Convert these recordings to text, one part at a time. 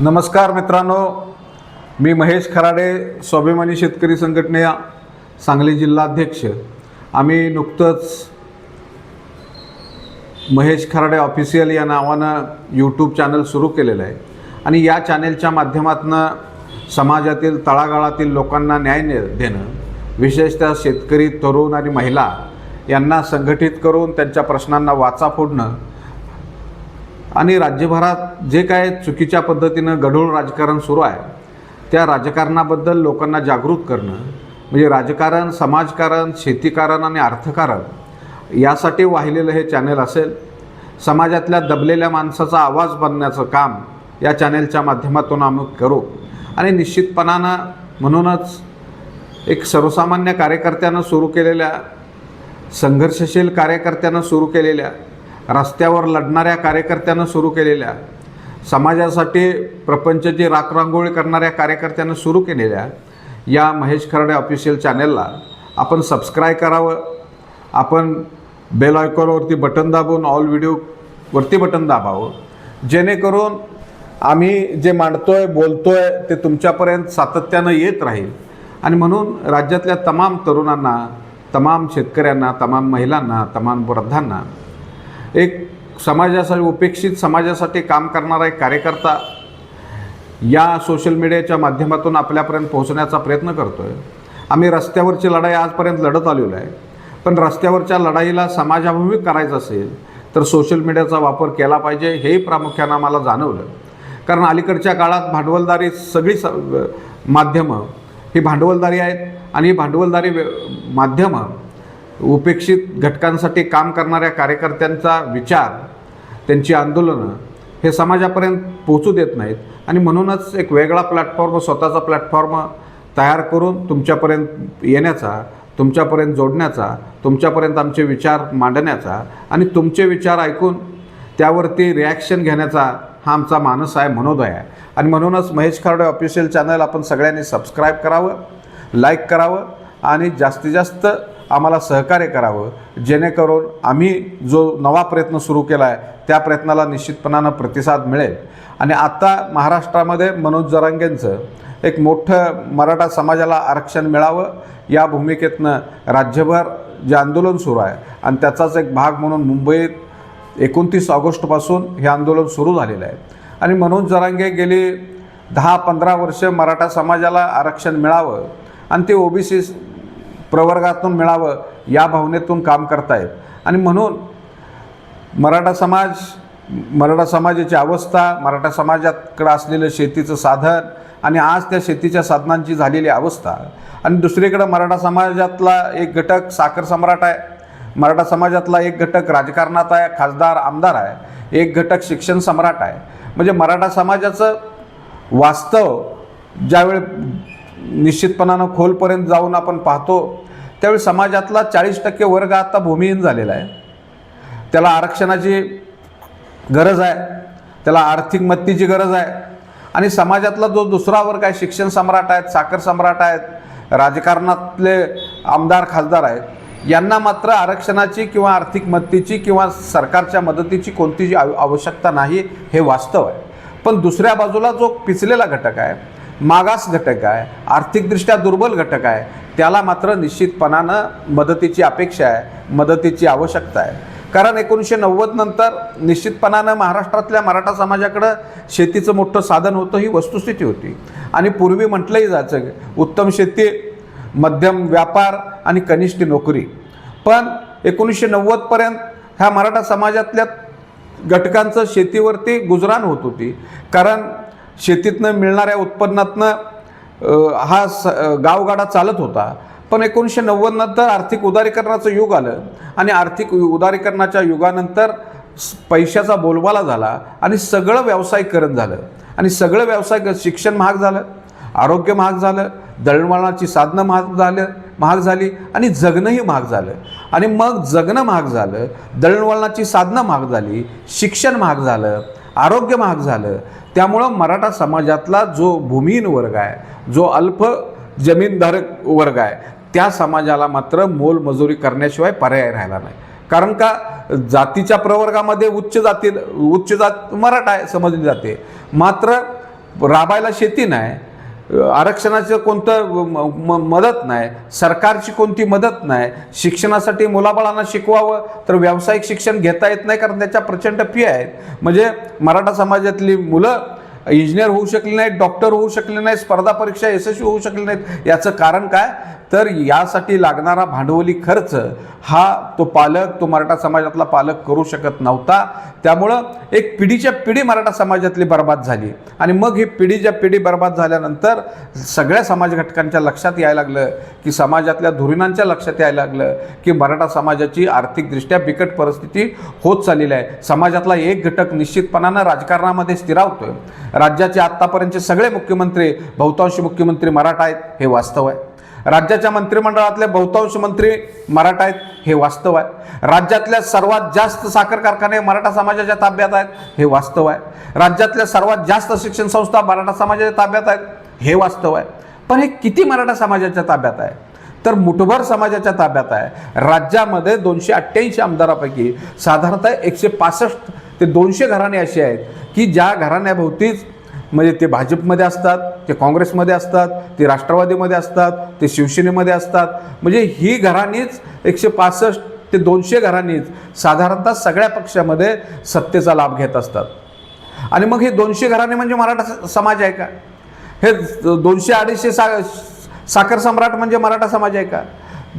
नमस्कार मित्रांनो मी महेश खराडे स्वाभिमानी शेतकरी संघटने सांगली जिल्हाध्यक्ष. आम्ही नुकतंच महेश खराडे ऑफिशियल या नावानं यूट्यूब चॅनल सुरू केलेलं आहे. आणि या चॅनेलच्या माध्यमातून समाजातील तळागाळातील लोकांना न्याय देणं विशेषतः शेतकरी तरुण आणि महिला यांना संघटित करून त्यांच्या प्रश्नांना वाचा फोडणं आणि राज्यभरात जे काय चुकीच्या पद्धतीनं गढूळ राजकारण सुरू आहे त्या राजकारणाबद्दल लोकांना जागृत करणं म्हणजे राजकारण समाजकारण शेतीकारण आणि अर्थकारण यासाठी वाहिलेलं हे चॅनेल असेल समाजातल्या दबलेल्या माणसाचा आवाज बनण्याचं काम या चॅनेलच्या माध्यमातून आम्ही करू. आणि निश्चितपणानं म्हणूनच एक सर्वसामान्य कार्यकर्त्यानं सुरू केलेल्या संघर्षशील कार्यकर्त्यानं सुरू केलेल्या रस्त्यावर लढणाऱ्या कार्यकर्त्यानं सुरू केलेल्या समाजासाठी प्रपंचची राखरांगोळी करणाऱ्या कार्यकर्त्यानं सुरू केलेल्या या महेश खर्डे ऑफिशियल चॅनेलला आपण सबस्क्राईब करावं. आपण बेल आयकॉनवरती बटन दाबून ऑल व्हिडिओवरती बटन दाबावं. जेणेकरून आम्ही जे मांडतो आहे बोलतो आहे ते तुमच्यापर्यंत सातत्यानं येत राहील. आणि म्हणून राज्यातल्या तमाम तरुणांना तमाम शेतकऱ्यांना तमाम महिलांना तमाम वृद्धांना एक समाजासाठी उपेक्षित समाजासाठी काम करणारा एक कार्यकर्ता या सोशल मीडियाच्या माध्यमातून आपल्यापर्यंत पोहोचण्याचा प्रयत्न करतो आहे आम्ही रस्त्यावरची लढाई आजपर्यंत लढत आलेलो आहे. पण रस्त्यावरच्या लढाईला समाजाभिमुख करायचं असेल तर सोशल मीडियाचा वापर केला पाहिजे हेही प्रामुख्यानं आम्हाला जाणवलं. कारण अलीकडच्या काळात भांडवलदारी सगळी स माध्यमं ही भांडवलदारी आहेत. आणि ही भांडवलदारी व्य- माध्यमं उपेक्षित घटकांसाठी काम करणाऱ्या कार्यकर्त्यांचा विचार त्यांची आंदोलनं हे समाजापर्यंत पोचू देत नाहीत. आणि म्हणूनच एक वेगळा प्लॅटफॉर्म स्वतःचा प्लॅटफॉर्म तयार करून तुमच्यापर्यंत येण्याचा तुमच्यापर्यंत जोडण्याचा तुमच्यापर्यंत आमचे विचार मांडण्याचा आणि तुमचे विचार ऐकून त्यावरती रिॲक्शन घेण्याचा हा आमचा मानस आहे मनोदय आहे. आणि म्हणूनच महेश खारडे ऑफिशियल चॅनल आपण सगळ्यांनी सबस्क्राईब करावं लाईक करावं आणि जास्तीत जास्त आम्हाला सहकार्य करावं. जेणेकरून आम्ही जो नवा प्रयत्न सुरू केला आहे त्या प्रयत्नाला निश्चितपणानं प्रतिसाद मिळेल. आणि आत्ता महाराष्ट्रामध्ये मनोज जरांगेंचं एक मोठं मराठा समाजाला आरक्षण मिळावं या भूमिकेतनं राज्यभर जे आंदोलन सुरू आहे आणि त्याचाच एक भाग म्हणून मुंबईत एकोणतीस ऑगस्टपासून हे आंदोलन सुरू झालेलं आहे. आणि मनोज जरांगे गेली दहा पंधरा वर्ष मराठा समाजाला आरक्षण मिळावं आणि ते ओबीसी प्रवर्गातून मिळावं या भावनेतून काम करतायत. आणि म्हणून मराठा समाज मराठा समाजाची अवस्था मराठा समाजाकडं असलेलं शेतीचं साधन आणि आज त्या शेतीच्या साधनांची झालेली अवस्था. आणि दुसरीकडं मराठा समाजातला एक घटक साखर सम्राट आहे. मराठा समाजातला एक घटक राजकारणात आहे खासदार आमदार आहे. एक घटक शिक्षण सम्राट आहे. म्हणजे मराठा समाजाचं वास्तव ज्यावेळी निश्चितपणानं खोलपर्यंत जाऊन आपण पाहतो त्यावेळी समाजातला चाळीस टक्के वर्ग आता भूमिहीन झालेला आहे. त्याला आरक्षणाची गरज आहे त्याला आर्थिक मत्तीची गरज आहे आणि समाजातला जो दुसरा वर्ग आहे शिक्षण सम्राट आहेत साखर सम्राट आहेत राजकारणातले आमदार खासदार आहेत यांना मात्र आरक्षणाची किंवा आर्थिक मत्तीची किंवा सरकारच्या मदतीची कोणतीही आव आवश्यकता नाही हे वास्तव आहे. पण दुसऱ्या बाजूला जो पिचलेला घटक आहे मागास घटक आहे आर्थिकदृष्ट्या दुर्बल घटक आहे त्याला मात्र निश्चितपणानं मदतीची अपेक्षा आहे मदतीची आवश्यकता आहे. कारण एकोणीसशे नव्वद नंतर निश्चितपणानं महाराष्ट्रातल्या मराठा समाजाकडं शेतीचं मोठं साधन होतं ही वस्तुस्थिती होती. आणि पूर्वी म्हटलंही जायचं उत्तम शेती मध्यम व्यापार आणि कनिष्ठ नोकरी. पण एकोणीसशे नव्वदपर्यंत ह्या मराठा समाजातल्या घटकांचं शेतीवरती गुजराण होत होती. कारण शेतीतनं मिळणाऱ्या उत्पन्नातनं हा स गावगाडा चालत होता. पण एकोणीसशे नव्वदनंतर आर्थिक उदारीकरणाचं युग आलं आणि आर्थिक उदारीकरणाच्या युगानंतर पैशाचा बोलबाला झाला आणि सगळं व्यावसायिकरण झालं. आणि सगळं व्यावसायिक शिक्षण महाग झालं आरोग्य महाग झालं दळणवळणाची साधनं महाग झालं महाग झाली आणि जगणंही महाग झालं. आणि मग जगणं महाग झालं दळणवळणाची साधनं महाग झाली शिक्षण महाग झालं आरोग्य महाग झालं. त्यामुळं मराठा समाजातला जो भूमिहीन वर्ग आहे जो अल्प जमीनधारक वर्ग आहे त्या समाजाला मात्र मोलमजुरी करण्याशिवाय पर्याय राहिला नाही. कारण का जातीच्या प्रवर्गामध्ये उच्च जाती उच्च जात मराठा आहे समजली जाते. मात्र राबायला शेती नाही आरक्षणाचं कोणतं म- म- मदत नाही सरकारची कोणती मदत नाही शिक्षणासाठी मुलाबाळांना शिकवावं तर व्यावसायिक शिक्षण घेता येत नाही कारण त्याच्या प्रचंड फी आहेत. म्हणजे मराठा समाजातली मुलं इंजिनियर होऊ शकले नाहीत डॉक्टर होऊ शकले नाहीत स्पर्धा परीक्षा यशस्वी होऊ शकले नाहीत. याचं कारण काय? तर यासाठी लागणारा भांडवली खर्च हा तो पालक तो मराठा समाजातला पालक करू शकत नव्हता. त्यामुळं एक पिढीच्या पिढी मराठा समाजातली बर्बाद झाली. आणि मग ही पिढीच्या पिढी बर्बाद झाल्यानंतर सगळ्या समाज घटकांच्या लक्षात यायला लागलं की समाजातल्या धुरीणांच्या लक्षात यायला लागलं की मराठा समाजाची आर्थिकदृष्ट्या बिकट परिस्थिती होत चाललेली आहे. समाजातला एक घटक निश्चितपणानं राजकारणामध्ये स्थिरावतोय. राज्याचे आत्तापर्यंतचे सगळे मुख्यमंत्री बहुतांश मुख्यमंत्री मराठा आहेत हे वास्तव आहे. राज्याच्या मंत्रिमंडळातले बहुतांश मंत्री मराठा आहेत हे वास्तव आहे. राज्यातल्या सर्वात जास्त साखर कारखाने मराठा समाजाच्या ताब्यात आहेत हे वास्तव आहे. राज्यातल्या सर्वात जास्त शिक्षण संस्था मराठा समाजाच्या ताब्यात आहेत हे वास्तव आहे. पण हे किती मराठा समाजाच्या ताब्यात आहे? तर मुठभर समाजाच्या ताब्यात आहे. राज्यामध्ये दोनशे अठ्ठ्याऐंशी आमदारापैकी साधारणतः एकशे पासष्ट ते दोनशे घराणे असे आहेत की ज्या घराण्याभोवतीच म्हणजे ते भाजपमध्ये असतात ते काँग्रेसमध्ये असतात ते राष्ट्रवादीमध्ये असतात ते शिवसेनेमध्ये असतात. म्हणजे ही घराणीच एकशे पासष्ट ते दोनशे घराणीच साधारणतः सगळ्या पक्षामध्ये सत्तेचा लाभ घेत असतात. आणि मग हे दोनशे घराणे म्हणजे मराठा स- समाज आहे का? हे दोनशे अडीचशे सा साखर सम्राट म्हणजे मराठा समाज आहे का?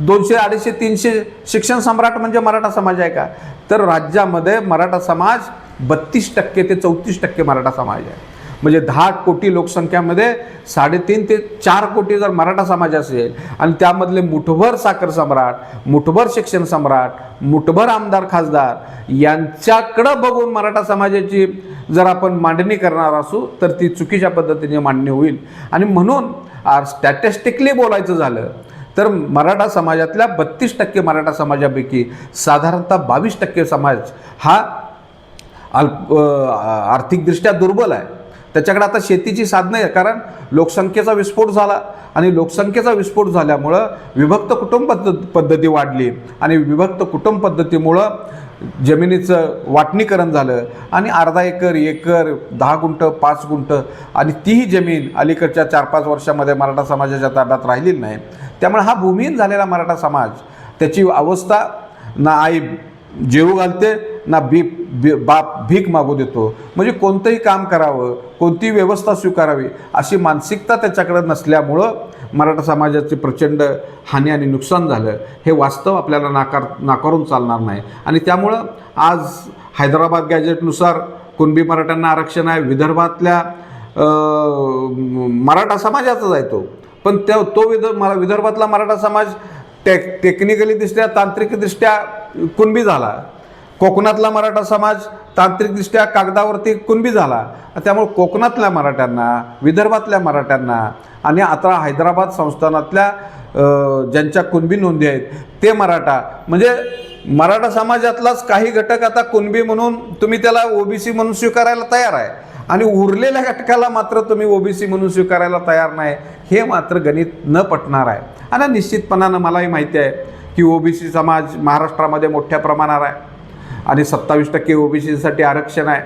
दोनशे अडीचशे तीनशे शिक्षण सम्राट म्हणजे मराठा समाज आहे का? तर राज्यामध्ये मराठा समाज बत्तीस टक्के ते चौतीस टक्के मराठा समाज आहे. म्हणजे दहा कोटी लोकसंख्यामध्ये साडेतीन ते चार कोटी जर मराठा समाज असेल आणि त्यामधले मुठभर साखर सम्राट मुठभर शिक्षण सम्राट मुठभर आमदार खासदार यांच्याकडं बघून मराठा समाजाची जर आपण मांडणी करणार असू तर ती चुकीच्या पद्धतीने मांडणी होईल. आणि म्हणून स्टॅटिस्टिकली बोलायचं झालं तर मराठा समाजातल्या बत्तीस टक्के मराठा समाजापैकी साधारणतः बावीस टक्के समाज हा अल्प आर्थिकदृष्ट्या दुर्बल आहे. त्याच्याकडे आता शेतीची साधनं आहे कारण लोकसंख्येचा विस्फोट झाला आणि लोकसंख्येचा विस्फोट झाल्यामुळं विभक्त कुटुंब पद्धत पद्धती वाढली आणि विभक्त कुटुंब पद्धतीमुळं जमिनीचं वाटणीकरण झालं आणि अर्धा एकर एकर दहा गुंठ पाच गुंठ आणि तीही जमीन अलीकडच्या चार पाच वर्षामध्ये मराठा समाजाच्या ताब्यात राहिलेली नाही. त्यामुळे हा भूमिहीन झालेला मराठा समाज त्याची अवस्था ना आई जेवू घालते ना बी बी बाप भीक मागू देतो. म्हणजे कोणतंही काम करावं कोणतीही व्यवस्था स्वीकारावी अशी मानसिकता त्याच्याकडे नसल्यामुळं मराठा समाजाचे प्रचंड हानी आणि नुकसान झालं हे वास्तव आपल्याला नाकार नाकारून चालणार नाही. आणि त्यामुळं आज हैदराबाद गॅजेटनुसार कुणबी मराठ्यांना आरक्षण आहे विदर्भातल्या मराठा समाजाचाच आहे तो. पण त्या तो विद मला विदर्भातला मराठा समाज टेक टेक्निकली दृष्ट्या तांत्रिकदृष्ट्या कुणबी झाला. कोकणातला मराठा समाज तांत्रिकदृष्ट्या कागदावरती कुणबी झाला. त्यामुळे कोकणातल्या मराठ्यांना विदर्भातल्या मराठ्यांना आणि आता हैदराबाद संस्थानातल्या ज्यांच्या कुणबी नोंदी आहेत ते मराठा. म्हणजे मराठा समाजातलाच काही घटक आता कुणबी म्हणून तुम्ही त्याला ओबीसी म्हणून स्वीकारायला तयार आहे. आणि उरलेल्या घटकाला मात्र तुम्ही ओबीसी म्हणून स्वीकारायला तयार नाही हे मात्र गणित न पटणार आहे. आणि निश्चितपणानं मलाही माहिती आहे की ओबीसी समाज महाराष्ट्रामध्ये मोठ्या प्रमाणावर आहे. आणि सत्तावीस टक्के ओबीसीसाठी आरक्षण आहे.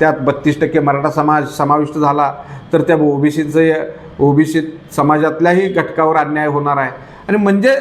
त्यात बत्तीस टक्के मराठा समाज समाविष्ट झाला तर त्या ओबीसीचं ओबीसी समाजातल्याही घटकावर अन्याय होणार आहे. आणि म्हणजे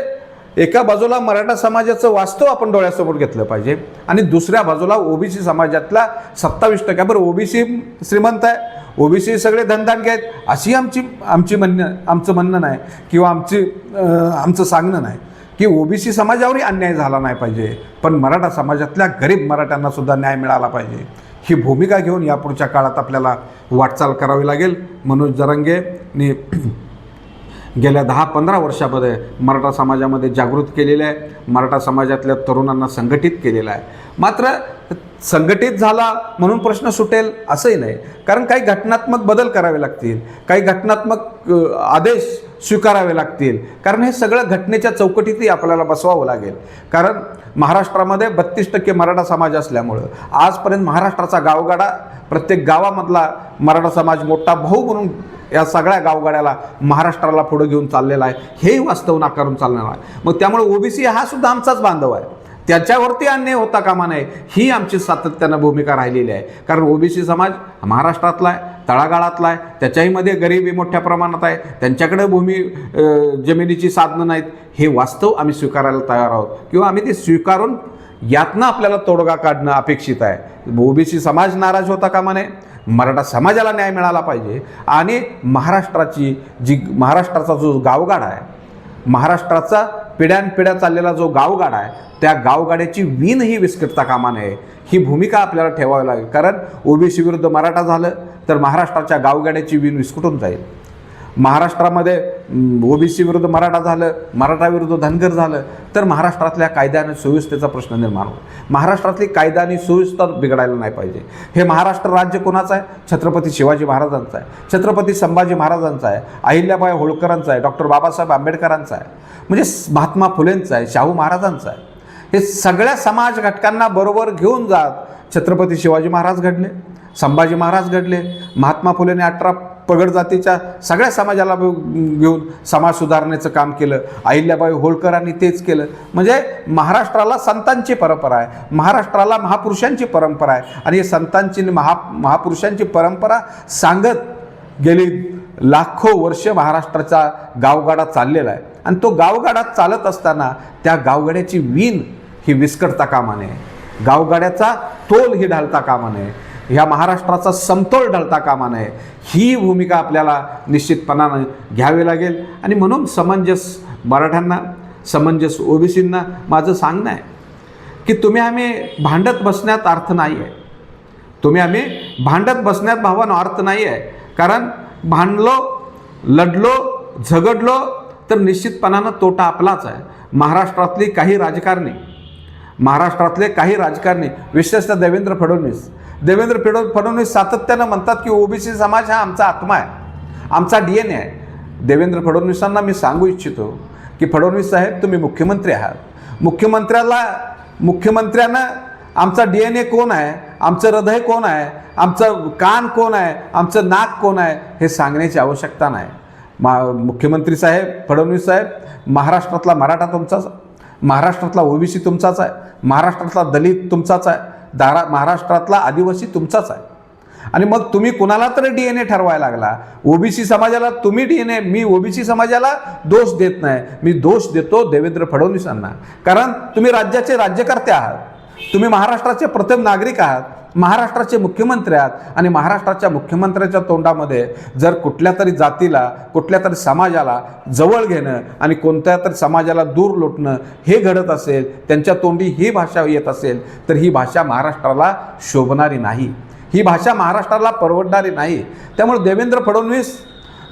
एका बाजूला मराठा समाजाचं वास्तव आपण डोळ्यासमोर घेतलं पाहिजे आणि दुसऱ्या बाजूला ओबीसी समाजातला सत्तावीस टक्के बरं ओबीसी श्रीमंत आहे ओबीसी सगळे धनदान आहेत अशी आमची आमची म्हणणं आमचं म्हणणं नाही किंवा आमची आमचं सांगणं नाही. की ओबीसी समाजावरही अन्याय झाला नाही पाहिजे पण मराठा समाजातल्या गरीब मराठ्यांना सुद्धा न्याय मिळाला पाहिजे. ही भूमिका घेऊन यापुढच्या काळात आपल्याला वाटचाल करावी लागेल. मनोज जरंगेनी गेल्या दहा पंधरा वर्षामध्ये मराठा समाजामध्ये जागृत केलेलं आहे. मराठा समाजातल्या तरुणांना संघटित केलेलं आहे. मात्र संघटित झाला म्हणून प्रश्न सुटेल असंही नाही. कारण काही घटनात्मक बदल करावे लागतील. काही घटनात्मक आदेश स्वीकारावे लागतील. कारण हे सगळं घटनेच्या चौकटीतही आपल्याला बसवावं लागेल. कारण महाराष्ट्रामध्ये बत्तीस टक्के मराठा समाज असल्यामुळं आजपर्यंत महाराष्ट्राचा गावगाडा प्रत्येक गावामधला मराठा समाज मोठा भाऊ म्हणून या सगळ्या गावगाड्याला महाराष्ट्राला पुढे घेऊन चाललेला आहे. हेही वास्तव नाकारून चालणार आहे. मग त्यामुळे ओबीसी हा सुद्धा आमचाच बांधव आहे. त्याच्यावरती अन्याय होता कामा नये ही आमची सातत्यानं भूमिका राहिलेली आहे. कारण ओबीसी समाज महाराष्ट्रातला आहे तळागाळातला आहे त्याच्याहीमध्ये गरिबी मोठ्या प्रमाणात आहे त्यांच्याकडे भूमी जमिनीची साधनं नाहीत हे वास्तव आम्ही स्वीकारायला तयार आहोत. किंवा आम्ही ते स्वीकारून यातनं आपल्याला तोडगा काढणं अपेक्षित आहे. ओबीसी समाज नाराज होता कामा नये मराठा समाजाला न्याय मिळाला पाहिजे आणि महाराष्ट्राची जी महाराष्ट्राचा जो गावगाडा आहे महाराष्ट्राचा पिढ्यानपिढ्या चाललेला जो गावगाडा आहे त्या गावगाड्याची वीण ही विस्कटता कामा नये ही भूमिका आपल्याला ठेवावी लागेल. कारण ओबीसी विरुद्ध मराठा झालं तर महाराष्ट्राच्या गावगाड्याची वीण विस्कटून जाईल. महाराष्ट्रामध्ये ओबीसी विरुद्ध मराठा झालं मराठा विरुद्ध धनगर झालं तर महाराष्ट्रातल्या कायदा आणि सुव्यवस्थेचा प्रश्न निर्माण होतो. महाराष्ट्रातली कायदा आणि सुव्यवस्था बिघडायला नाही पाहिजे. हे महाराष्ट्र राज्य कोणाचं आहे? छत्रपती शिवाजी महाराजांचं आहे. छत्रपती संभाजी महाराजांचं आहे. अहिल्याबाई होळकरांचं आहे. डॉक्टर बाबासाहेब आंबेडकरांचं आहे. म्हणजे महात्मा फुलेंचं आहे शाहू महाराजांचं आहे. हे सगळ्या समाज घटकांना बरोबर घेऊन जात छत्रपती शिवाजी महाराज घडले संभाजी महाराज घडले महात्मा फुलेने अठरा पगड जातीच्या सगळ्या समाजाला घेऊन समाज सुधारण्याचं काम केलं. अहिल्याबाई होळकरांनी तेच केलं. म्हणजे महाराष्ट्राला संतांची परंपरा आहे. महाराष्ट्राला महापुरुषांची परंपरा आहे. आणि संतांची महा महापुरुषांची परंपरा सांगत गेली लाखो वर्ष महाराष्ट्राचा गावगाडा चाललेला आहे. आणि तो गावगाडा चालत असताना त्या गावगाड्याची वीण ही विस्कटता कामा नये. गावगाड्याचा तोल ही ढालता कामा नये. ह्या महाराष्ट्राचा समतोल ढळता कामा नये. ही भूमिका आपल्याला निश्चितपणानं घ्यावी लागेल. आणि म्हणून समंजस मराठ्यांना समंजस ओबीसींना माझं सांगणं आहे की तुम्ही आम्ही भांडत बसण्यात अर्थ नाही आहे तुम्ही आम्ही भांडत बसण्यात भावानं अर्थ नाही आहे कारण भांडलो लढलो झगडलो तर निश्चितपणानं तोटा आपलाच आहे. महाराष्ट्रातली काही राजकारणी महाराष्ट्रातले काही राजकारणी विशेषतः देवेंद्र फडणवीस. देवेंद्र फडो फडणवीस सातत्यानं म्हणतात की ओबीसी समाज हा आमचा आत्मा आहे आमचा डी एन ए आहे. देवेंद्र फडणवीसांना मी सांगू इच्छितो की फडणवीस साहेब तुम्ही मुख्यमंत्री आहात. मुख्यमंत्र्याला मुख्यमंत्र्यानं आमचा डी एन ए कोण आहे आमचं हृदय कोण आहे आमचं कान कोण आहे आमचं नाक कोण आहे हे सांगण्याची आवश्यकता नाही. मा मुख्यमंत्री साहेब फडणवीस साहेब महाराष्ट्रातला मराठा तुमचाच महाराष्ट्रातला ओबीसी तुमचाच आहे महाराष्ट्रातला दलित तुमचाच आहे दारा महाराष्ट्रातला आदिवासी तुमचाच आहे. आणि मग तुम्ही कुणाला तरी डी एन ए ठरवायला लागला? ओबीसी समाजाला तुम्ही डी एन ए मी ओबीसी समाजाला दोष देत नाही. मी दोष देतो देवेंद्र फडणवीसांना. कारण तुम्ही राज्याचे राज्यकर्ते आहात. तुम्ही महाराष्ट्राचे प्रथम नागरिक आहात. महाराष्ट्राचे मुख्यमंत्री आहात आणि महाराष्ट्राच्या मुख्यमंत्र्याच्या तोंडामध्ये जर कुठल्या तरी जातीला कुठल्या तरी समाजाला जवळ घेणं आणि कोणत्या तरी समाजाला दूर लोटणं हे घडत असेल त्यांच्या तोंडी ही भाषा येत असेल तर ही भाषा महाराष्ट्राला शोभणारी नाही. ही भाषा महाराष्ट्राला परवडणारी नाही. त्यामुळे देवेंद्र फडणवीस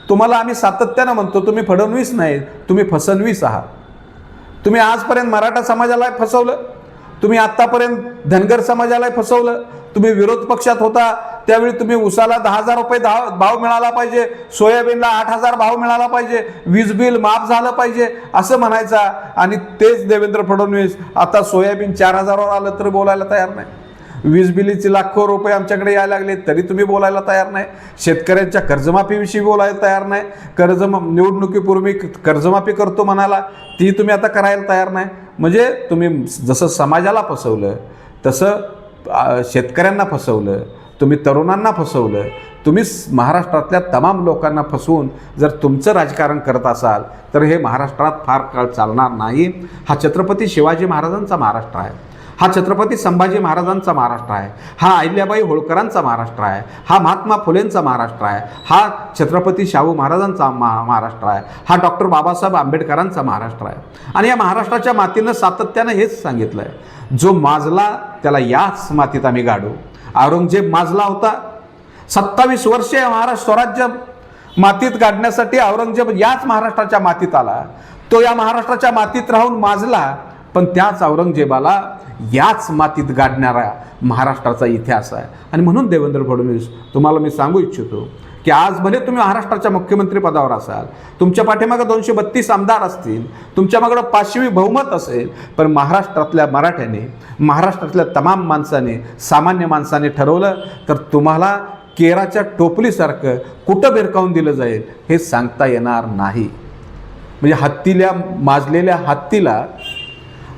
तुम्हाला आम्ही सातत्यानं म्हणतो तुम्ही फडणवीस नाही तुम्ही फसणवीस आहात. तुम्ही आजपर्यंत मराठा समाजाला फसवलं तुम्ही आत्तापर्यंत धनगर समाजाला फसवलं तुम्ही विरोध पक्षात होता त्यावेळी तुम्ही उसाला दहा हजार रुपये दहा भाव मिळाला पाहिजे सोयाबीनला आठ हजार भाव मिळाला पाहिजे वीज बिल माफ झालं पाहिजे असं म्हणायचा. आणि तेच देवेंद्र फडणवीस आता सोयाबीन चार हजारावर आलं तर बोलायला तयार नाही. वीज बिलीचे लाखो रुपये आमच्याकडे यायला लागले तरी तुम्ही बोलायला तयार नाही. शेतकऱ्यांच्या कर्जमाफीविषयी बोलायला तयार नाही. कर्ज निवडणुकीपूर्वी कर्जमाफी करतो म्हणाला ती तुम्ही आता करायला तयार नाही. म्हणजे तुम्ही जसं समाजाला फसवलं तसं शेतकऱ्यांना फसवलं तुम्ही तरुणांना फसवलं तुम्ही महाराष्ट्रातल्या तमाम लोकांना फसवून जर तुमचं राजकारण करत असाल तर हे महाराष्ट्रात फार काळ चालणार नाही. हा छत्रपती शिवाजी महाराजांचा महाराष्ट्र आहे. हा छत्रपती संभाजी महाराजांचा महाराष्ट्र आहे. हा अहिल्याबाई होळकरांचा महाराष्ट्र आहे. हा महात्मा फुलेंचा महाराष्ट्र आहे. हा छत्रपती शाहू महाराजांचा मा महाराष्ट्र आहे. हा डॉक्टर बाबासाहेब आंबेडकरांचा महाराष्ट्र आहे. आणि या महाराष्ट्राच्या मातीनं सातत्यानं हेच सांगितलं आहे जो माजला त्याला याच मातीत आम्ही गाडू. औरंगजेब माजला होता. सत्तावीस वर्षे महाराष्ट्र स्वराज्य मातीत गाडण्यासाठी औरंगजेब याच महाराष्ट्राच्या मातीत आला. तो या महाराष्ट्राच्या मातीत राहून माजला. पण त्याच औरंगजेबाला याच मातीत गाडणारा महाराष्ट्राचा इतिहास आहे. आणि म्हणून देवेंद्र फडणवीस तुम्हाला मी सांगू इच्छितो की आज भले तुम्ही महाराष्ट्राच्या मुख्यमंत्री पदावर असाल तुमच्या पाठीमागं दोनशे बत्तीस आमदार असतील तुमच्यामागं पाचशेवी बहुमत असेल पण महाराष्ट्रातल्या मराठ्याने महाराष्ट्रातल्या तमाम माणसाने सामान्य माणसाने ठरवलं तर तुम्हाला केराच्या टोपलीसारखं कुठं भिरकावून दिलं जाईल हे सांगता येणार नाही. म्हणजे हत्तीला माजलेल्या हत्तीला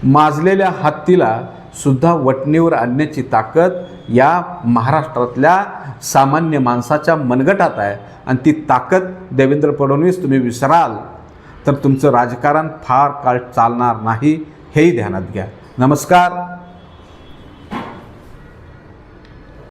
माजलेल्या हत्तीला सुद्धा वटणीवर आणण्याची ताकद या महाराष्ट्रातल्या सामान्य माणसाच्या मनगटात आहे. आणि ती ताकद देवेंद्र फडणवीस तुम्ही विसराल तर तुमचं राजकारण फार काळ चालणार नाही हेही ध्यानात घ्या. नमस्कार.